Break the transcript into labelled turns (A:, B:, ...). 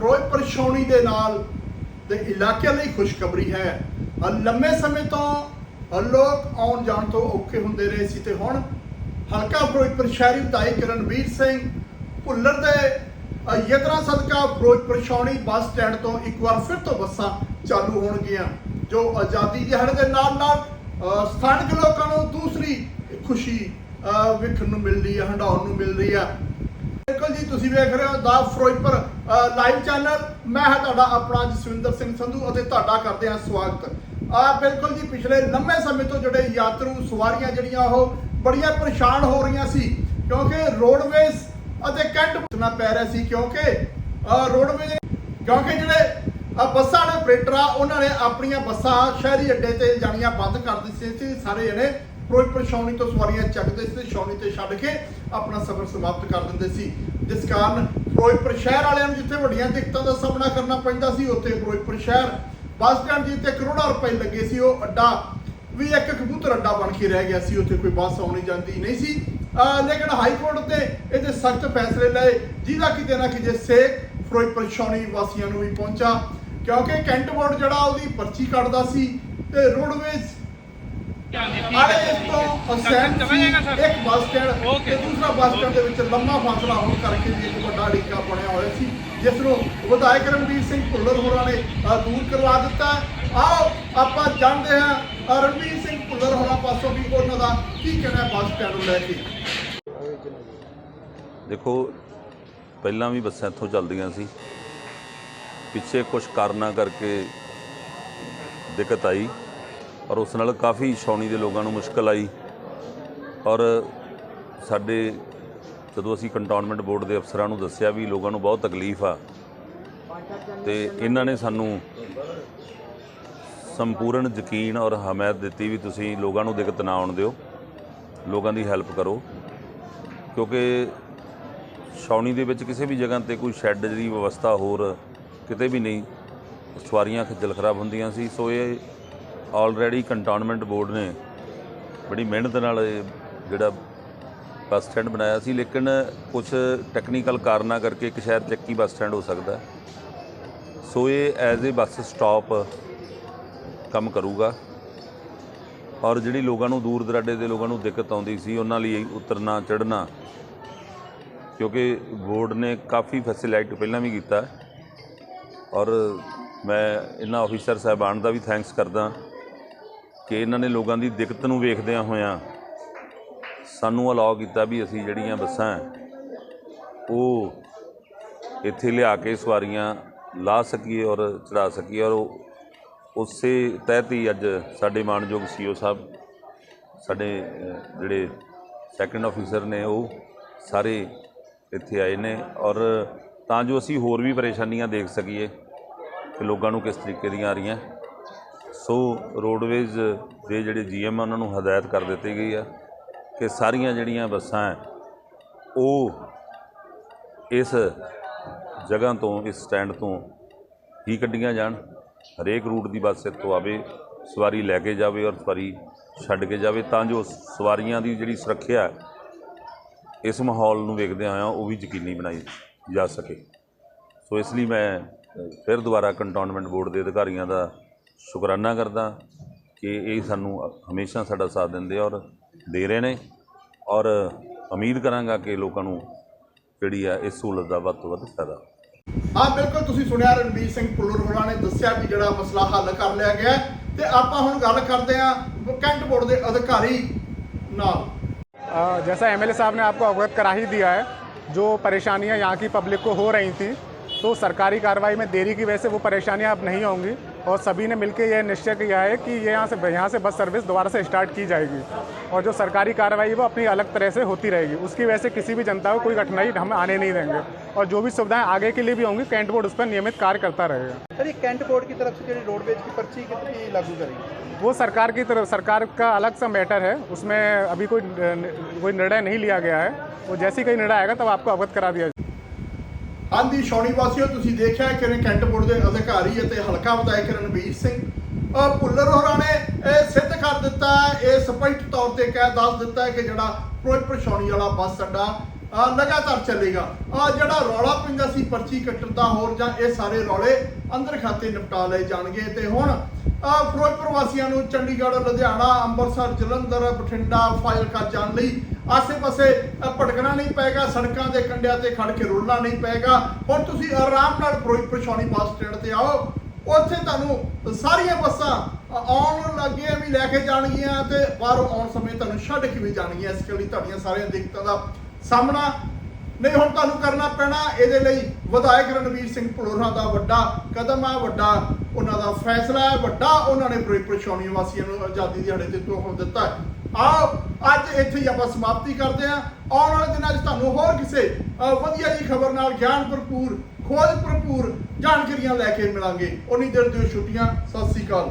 A: ਫਿਰੋਜ਼ਪੁਰ ਛਾਉਣੀ ਦੇ ਨਾਲ ਦੇ ਇਲਾਕੇ ਲਈ ਖੁਸ਼ਖਬਰੀ ਹੈ। ਅ ਲੰਮੇ ਸਮੇਂ ਤੋਂ ਲੋਕ ਆਉਣ ਜਾਣ ਤੋਂ ਔਖੇ ਹੁੰਦੇ ਰਹੇ ਸੀ ਤੇ ਹੁਣ ਹਲਕਾ ਫਿਰੋਜ਼ਪੁਰ ਸ਼ਹਿਰੀ ਵਿਧਾਇਕ ਰਣਵੀਰ ਸਿੰਘ ਭੁੱਲਰ ਦੇ ਅ ਸਦਕਾ ਫਿਰੋਜ਼ਪੁਰ ਛਾਉਣੀ ਬੱਸ ਸਟੈਂਡ ਤੋਂ ਇੱਕ ਵਾਰ ਫਿਰ ਤੋਂ ਬੱਸਾਂ ਚਾਲੂ ਹੋਣਗੀਆਂ, ਜੋ ਆਜ਼ਾਦੀ ਦਿਹਾੜੇ ਦੇ ਨਾਲ ਨਾਲ ਸਥਾਨਕ ਲੋਕਾਂ ਨੂੰ ਦੂਸਰੀ ਖੁਸ਼ੀ ਅ ਵੇਖਣ ਨੂੰ ਮਿਲ ਰਹੀ ਹੈ ਹੰਡਾਉਣ ਨੂੰ ਮਿਲ ਰਹੀ ਹੈ। ਬਿਲਕੁਲ ਜੀ, ਤੁਸੀਂ ਵੇਖ ਰਹੇ ਹੋ ਦਾ ਫਿਰੋਜ਼ਪੁਰ ਲਾਈਵ ਚੈਨਲ ਮੈਂ ਹਾਂ ਤੁਹਾਡਾ ਆਪਣਾ ਜਸਵਿੰਦਰ ਸਿੰਘ ਸੰਧੂ ਅਤੇ ਤੁਹਾਡਾ ਕਰਦੇ ਹਾਂ ਸਵਾਗਤ। ਆ, ਬਿਲਕੁਲ ਜੀ, ਪਿਛਲੇ ਲੰਮੇ ਸਮੇਂ ਤੋਂ ਜਿਹੜੇ ਯਾਤਰੂ ਸਵਾਰੀਆਂ ਜਿਹੜੀਆਂ ਉਹ ਬੜੀਆਂ ਪਰੇਸ਼ਾਨ ਹੋ ਰਹੀਆਂ ਸੀ, ਕਿਉਂਕਿ ਰੋਡਵੇਜ਼ ਅਤੇ ਕੈਂਟ ਪੁੱਛਣਾ ਪੈ ਰਿਹਾ ਸੀ, ਕਿਉਂਕਿ ਰੋਡਵੇਜ਼ ਕਿਉਂਕਿ ਜਿਹੜੇ ਬੱਸਾਂ ਦੇ ਆਪਰੇਟਰ ਆ, ਉਹਨਾਂ ਨੇ ਆਪਣੀਆਂ ਬੱਸਾਂ ਸ਼ਹਿਰੀ ਅੱਡੇ ਤੇ ਜਾਣੀਆਂ ਬੰਦ ਕਰ ਦਿੱਤੀਆਂ ਸੀ, ਸਾਰੇ ਜਣੇ। ਫਿਰੋਜ਼ਪੁਰ ਛਾਉਣੀ ਤੋਂ ਸਵਾਰੀਆਂ ਚੱਕਦੇ ਸੀ ਤੇ ਛਾਉਣੀ ਤੇ ਛੱਡ ਕੇ ਆਪਣਾ ਸਫ਼ਰ ਸਮਾਪਤ ਕਰ ਦਿੰਦੇ ਸੀ। ਜਿਸ ਕਾਰਨ ਫਿਰੋਜ਼ਪੁਰ ਸ਼ਹਿਰ ਵਾਲਿਆਂ ਨੂੰ ਜਿੱਥੇ ਵੱਡੀਆਂ ਦਿੱਕਤਾਂ ਦਾ ਸਾਹਮਣਾ ਕਰਨਾ ਪੈਂਦਾ ਸੀ, ਉੱਥੇ ਫਿਰੋਜ਼ਪੁਰ ਸ਼ਹਿਰ ਬੱਸ ਸਟੈਂਡ ਜਿੱਥੇ ਕਰੋੜਾਂ ਰੁਪਏ ਲੱਗੇ ਸੀ। ਉਹ ਅੱਡਾ ਵੀ ਇੱਕ ਕਬੂਤਰ ਅੱਡਾ ਬਣ ਕੇ ਰਹਿ ਗਿਆ ਸੀ। ਉੱਥੇ ਕੋਈ ਬੱਸ ਆਉਣੀ ਜਾਂਦੀ ਨਹੀਂ ਸੀ। ਲੇਕਿਨ ਹਾਈ ਕੋਰਟ ਤੇ ਇਹਦੇ ਸਖਤ ਫੈਸਲੇ ਲਏ। ਜਿਹਦਾ ਕਿਤੇ ਨਾ ਕਿਤੇ ਸੇਕ ਫਿਰੋਜ਼ਪੁਰ ਛਾਉਣੀ ਵਾਸੀਆਂ ਨੂੰ ਵੀ ਪਹੁੰਚਾ। ਕਿਉਂਕਿ ਕੈਂਟ ਬੋਰਡ ਜਿਹੜਾ, ਉਹਦੀ ਪਰਚੀ ਕੱਢਦਾ ਸੀ ਤੇ ਰੋਡਵੇਜ਼ ਆਲੇ ਇਸ ਤੋਂ ਅਸੈਨ ਸੀ ਇੱਕ ਬੱਸ ਸਟੈਂਡ ਤੇ ਦੂਸਰਾ ਬੱਸ ਸਟੈਂਡ ਦੇ ਵਿੱਚ ਲੰਮਾ ਫਾਸਲਾ ਹੋਣ ਕਰਕੇ ਵੀ ਇੱਕ ਵੱਡਾ ਅੜਿੱਕਾ ਬਣਿਆ ਹੋਇਆ ਸੀ ਜਿਸ ਨੂੰ ਵਿਧਾਇਕ ਰਣਵੀਰ ਸਿੰਘ ਭੁੱਲਰ ਹੋਰਾਂ ਨੇ ਅ, ਦੂਰ ਕਰਵਾ ਦਿੱਤਾ। ਆਓ ਆਪਾਂ ਜਾਣਦੇ ਹਾਂ ਅ, ਰਣਵੀਰ ਸਿੰਘ ਭੁੱਲਰ ਹੋਰਾਂ ਪਾਸੋਂ ਵੀ ਉਹਨਾਂ ਦਾ ਕੀ ਕਹਿਣਾ ਬੱਸ ਸਟੈਂਡ ਨੂੰ ਲੈ ਕੇ?
B: ਦੇਖੋ ਪਹਿਲਾਂ ਵੀ ਬੱਸਾਂ ਇੱਥੋਂ ਚੱਲਦੀਆਂ ਸੀ। ਪਿੱਛੇ ਕੁਝ ਕਾਰਨਾਂ ਕਰਕੇ ਦਿੱਕਤ ਆਈ। ਔਰ ਉਸ ਨਾਲ ਕਾਫੀ ਛਾਉਣੀ ਦੇ ਲੋਕਾਂ ਨੂੰ ਮੁਸ਼ਕਲ ਆਈ। ਔਰ ਸਾਡੇ ਜਦੋਂ ਅਸੀਂ ਕੰਟੋਨਮੈਂਟ ਬੋਰਡ ਦੇ ਅਫਸਰਾਂ ਨੂੰ ਦੱਸਿਆ ਵੀ ਲੋਕਾਂ ਨੂੰ ਬਹੁਤ ਤਕਲੀਫ ਆ, ਤੇ ਇਹਨਾਂ ਨੇ ਸਾਨੂੰ ਸੰਪੂਰਨ ਯਕੀਨ ਔਰ ਹਮਾਇਤ ਦਿੱਤੀ ਵੀ ਤੁਸੀਂ ਲੋਕਾਂ ਨੂੰ ਦਿੱਕਤ ਨਾ ਆਉਣ ਦਿਓ, ਲੋਕਾਂ ਦੀ ਹੈਲਪ ਕਰੋ, ਕਿਉਂਕਿ ਛਾਉਣੀ ਦੇ ਵਿੱਚ ਕਿਸੇ ਵੀ ਜਗ੍ਹਾ ਤੇ ਕੋਈ ਸ਼ੈੱਡ ਦੀ ਵਿਵਸਥਾ ਹੋਰ ਕਿਤੇ ਵੀ ਨਹੀਂ, ਸਵਾਰੀਆਂ ਖੱਜਲ ਖਰਾਬ ਹੁੰਦੀਆਂ ਸੀ, ਸੋ ਇਹ ਆਲਰੇਡੀ ਕੰਟੋਨਮੈਂਟ ਬੋਰਡ ਨੇ ਬੜੀ ਮਿਹਨਤ ਨਾਲ ਇਹ ਜਿਹੜਾ ਬੱਸ ਸਟੈਂਡ ਬਣਾਇਆ ਸੀ, ਲੇਕਿਨ ਕੁਝ ਟੈਕਨੀਕਲ ਕਾਰਨਾਂ ਕਰਕੇ ਇੱਕ ਸ਼ਹਿਰ ਚੱਕੀ ਬੱਸ ਸਟੈਂਡ ਹੋ ਸਕਦਾ। ਸੋ ਇਹ ਐਜ਼ ਏ ਬੱਸ ਸਟਾਪ ਕੰਮ ਕਰੂਗਾ। ਔਰ ਜਿਹੜੀ ਲੋਕਾਂ ਨੂੰ ਦੂਰ ਦਰਾਡੇ ਦੇ ਲੋਕਾਂ ਨੂੰ ਦਿੱਕਤ ਆਉਂਦੀ ਸੀ, ਉਹਨਾਂ ਲਈ ਉਤਰਨਾ, ਚੜ੍ਹਨਾ, ਕਿਉਂਕਿ ਬੋਰਡ ਨੇ ਕਾਫੀ ਫੈਸਿਲਿਟੀ ਪਹਿਲਾਂ ਵੀ ਕੀਤਾ। ਔਰ ਮੈਂ ਇਹਨਾਂ ਆਫੀਸਰ ਸਾਹਿਬਾਨ ਦਾ ਵੀ ਥੈਂਕਸ ਕਰਦਾ। ਕਿ ਇਹਨਾਂ ਨੇ ਲੋਕਾਂ ਦੀ ਦਿੱਕਤ ਨੂੰ ਵੇਖਦਿਆਂ ਹੋਇਆਂ ਸਾਨੂੰ ਅਲਾਉ ਕੀਤਾ ਵੀ ਅਸੀਂ ਜਿਹੜੀਆਂ ਬੱਸਾਂ ਉਹ ਇੱਥੇ ਲਿਆ ਕੇ ਸਵਾਰੀਆਂ ਲਾ ਸਕੀਏ ਔਰ ਚੜਾ ਸਕੀਏ ਔਰ ਉਸੇ ਤਹਿਤ ਹੀ ਅੱਜ ਸਾਡੇ ਮਾਨਯੋਗ ਸੀਓ ਸਾਹਿਬ, ਸਾਡੇ ਜਿਹੜੇ ਸੈਕੰਡ ਆਫੀਸਰ ਨੇ ਉਹ ਸਾਰੇ ਇੱਥੇ ਆਏ ਨੇ ਔਰ ਤਾਂ ਜੋ ਅਸੀਂ ਹੋਰ ਵੀ ਪਰੇਸ਼ਾਨੀਆਂ ਦੇਖ ਸਕੀਏ ਕਿ ਲੋਕਾਂ ਨੂੰ ਕਿਸ ਤਰੀਕੇ ਦੀਆਂ ਆ ਰਹੀਆਂ। ਸੋ ਰੋਡਵੇਜ਼ ਦੇ ਜਿਹੜੇ ਜੀਐਮ ਉਹਨਾਂ ਨੂੰ ਹਦਾਇਤ ਕਰ ਦਿੱਤੀ ਗਈ ਆ ਕਿ ਸਾਰੀਆਂ ਜਿਹੜੀਆਂ ਬੱਸਾਂ ਉਹ ਇਸ ਜਗ੍ਹਾ ਤੋਂ, ਇਸ ਸਟੈਂਡ ਤੋਂ ਹੀ ਕੱਢੀਆਂ ਜਾਣ। ਹਰੇਕ ਰੂਟ ਦੀ ਬੱਸ ਇੱਥੋਂ ਆਵੇ, ਸਵਾਰੀ ਲੈ ਕੇ ਜਾਵੇ ਔਰ ਸਵਾਰੀ ਛੱਡ ਕੇ ਜਾਵੇ, ਤਾਂ ਜੋ ਸਵਾਰੀਆਂ ਦੀ ਜਿਹੜੀ ਸੁਰੱਖਿਆ ਇਸ ਮਾਹੌਲ ਨੂੰ ਵੇਖਦੇ ਹੋਇਆਂ ਉਹ ਵੀ ਯਕੀਨੀ ਬਣਾਈ ਜਾ ਸਕੇ। ਸੋ ਇਸ ਲਈ ਮੈਂ ਫਿਰ ਦੁਬਾਰਾ ਕੰਟੋਨਮੈਂਟ ਬੋਰਡ ਦੇ ਅਧਿਕਾਰੀਆਂ ਦਾ ਸ਼ੁਕਰਾਨਾ ਕਰਦਾ ਕਿ ਇਹ ਸਾਨੂੰ ਹਮੇਸ਼ਾ ਸਾਡਾ ਸਾਥ ਦਿੰਦੇ ਔਰ ਦੇ ਰਹੇ ਨੇ ਔਰ ਉਮੀਦ ਕਰਾਂਗਾ ਕਿ ਲੋਕਾਂ ਨੂੰ ਜਿਹੜੀ ਆ ਇਸ ਸਹੂਲਤ ਦਾ ਵੱਧ ਤੋਂ ਵੱਧ ਫਾਇਦਾ
A: ਹਾਂ ਬਿਲਕੁਲ ਤੁਸੀਂ ਸੁਣਿਆ ਰਣਵੀਰ ਸਿੰਘ ਭੁੱਲਰ ਹੋਰਾਂ ਨੇ ਦੱਸਿਆ ਕਿ ਜਿਹੜਾ ਮਸਲਾ ਹੱਲ ਕਰ ਲਿਆ ਗਿਆ ਹੈ ਤੇ ਆਪਾਂ ਹੁਣ ਗੱਲ ਕਰਦੇ ਹਾਂ ਕੈਂਟ ਬੋਰਡ ਦੇ ਅਧਿਕਾਰੀ ਨਾਲ
C: अ, जैसा एमएलए साहब ने आपको अवगत करा ही दिया है जो परेशानियां यहाँ की पब्लिक को हो रही थी तो सरकारी कार्रवाई में देरी की वजह से वो परेशानियां अब नहीं होंगी और सभी ने मिलकर यह निश्चय किया है कि ये यहाँ से यहाँ से बस सर्विस दोबारा से स्टार्ट की जाएगी। और जो सरकारी कार्रवाई है वो अपनी अलग तरह से होती रहेगी। उसकी वजह से किसी भी जनता को कोई कठिनाई हम आने नहीं देंगे। और जो भी सुविधाएँ आगे के लिए भी होंगी कैंट बोर्ड उस पर नियमित कार्य करता रहेगा।
D: सर ये कैंट बोर्ड की तरफ़ से रोडवेज़ की पर्ची कितनी लागू करेगी?
C: वो सरकार की तरफ़ सरकार का अलग सा मैटर है। उसमें अभी कोई कोई निर्णय नहीं लिया गया है। वो जैसे ही कोई निर्णय आएगा तब आपको अवगत करा दिया
A: ਆਂਦੀ ਸ਼ੌਣੀ ਵਾਸੀਓ, ਤੁਸੀਂ ਦੇਖਿਆ ਕਿ ਕੈਂਟਪੁਰ ਦੇ ਅਧਿਕਾਰੀ ਅਤੇ ਹਲਕਾ ਵਿਧਾਇਕ ਰਣਵੀਰ ਸਿੰਘ। ਭੁੱਲਰ ਹੋਰਾਂ ਨੇ ਇਹ ਸਿੱਧ ਕਰ ਦਿੱਤਾ ਇਹ ਸਪਸ਼ਟ ਤੌਰ ਤੇ ਕਹਿ ਦੱਸ ਦਿੱਤਾ ਕਿ ਜਿਹੜਾ ਫਿਰੋਜ਼ਪੁਰ ਸ਼ੌਣੀ ਵਾਲਾ ਬੱਸ ਅੱਡਾ ਲਗਾਤਾਰ ਚੱਲੇਗਾ। ਆ ਜਿਹੜਾ ਰੌਲਾ ਪੈਂਦਾ ਸੀ ਪਰਚੀ ਕੱਟਣ ਦਾ ਹੋਰ ਜਾਂ ਇਹ ਸਾਰੇ ਰੌਲੇ ਅੰਦਰ ਖਾਤੇ ਨਿਪਟਾ ਲਏ ਜਾਣਗੇ। ਤੇ ਹੁਣ ਫਿਰੋਜ਼ਪੁਰ ਵਾਸੀਆਂ ਨੂੰ ਚੰਡੀਗੜ੍ਹ, ਲੁਧਿਆਣਾ, ਅੰਮ੍ਰਿਤਸਰ, ਜਲੰਧਰ, ਬਠਿੰਡਾ ਫਾਜ਼ਿਲਕਾ ਜਾਣ ਲਈ ਆਸੇ-ਪਾਸੇ ਭਟਕਣਾ ਨਹੀਂ ਪਏਗਾ, ਸੜਕਾਂ ਦੇ ਕੰਢਿਆਂ ਤੇ ਖੜ ਕੇ ਰੁਲਣਾ ਨਹੀਂ ਪਏਗਾ। ਹੁਣ ਤੁਸੀਂ ਆਰਾਮ ਨਾਲ ਫਿਰੋਜ਼ਪੁਰ ਸ਼ੌਣੀ ਬੱਸ ਸਟੈਂਡ ਤੇ ਆਓ। ਉੱਥੇ ਤੁਹਾਨੂੰ ਸਾਰੀਆਂ ਬੱਸਾਂ ਆਉਣ ਲੱਗੀਆਂ ਵੀ ਲੈ ਕੇ ਜਾਣਗੀਆਂ ਤੇ ਬਾਹਰੋਂ ਆਉਣ ਸਮੇਂ ਤੁਹਾਨੂੰ ਛੱਡ ਕੇ ਵੀ ਜਾਣਗੀਆਂ। ਇਸ ਲਈ ਤੁਹਾਡੀਆਂ ਸਾਰੀਆਂ ਦਿੱਕਤਾਂ ਦਾ ਸਾਹਮਣਾ ਨਹੀਂ ਹੁਣ ਤੁਹਾਨੂੰ ਕਰਨਾ ਪੈਣਾ। ਇਹਦੇ ਲਈ ਵਿਧਾਇਕ ਰਣਵੀਰ ਸਿੰਘ ਭਲੋਰਾ ਦਾ ਵੱਡਾ ਕਦਮ ਆ, ਵੱਡਾ ਉਹਨਾਂ ਦਾ ਫੈਸਲਾ ਹੈ ਵੱਡਾ ਉਹਨਾਂ ਨੇ ਫਿਰੋਜ਼ਪੁਰ ਵਾਸੀਆਂ ਨੂੰ ਆਜ਼ਾਦੀ ਦਿਹਾੜੇ ਤੇ ਤੋਹਫਾ ਦਿੱਤਾ। ਹੈ ਆਓ ਅੱਜ ਇੱਥੇ ਹੀ ਆਪਾਂ ਸਮਾਪਤੀ ਕਰਦੇ ਹਾਂ। ਆਉਣ ਵਾਲੇ ਦਿਨਾਂ 'ਚ ਤੁਹਾਨੂੰ ਹੋਰ ਕਿਸੇ ਅ, ਵਧੀਆ ਜੀ ਖਬਰ ਨਾਲ ਗਿਆਨ ਭਰਪੂਰ ਖੋਜ ਭਰਪੂਰ ਜਾਣਕਾਰੀਆਂ ਲੈ ਕੇ ਮਿਲਾਂਗੇ। ਉਨੀ ਦੇਰ ਦਿਓ ਛੁੱਟੀਆਂ ਸਤਿ ਸ੍ਰੀ ਅਕਾਲ।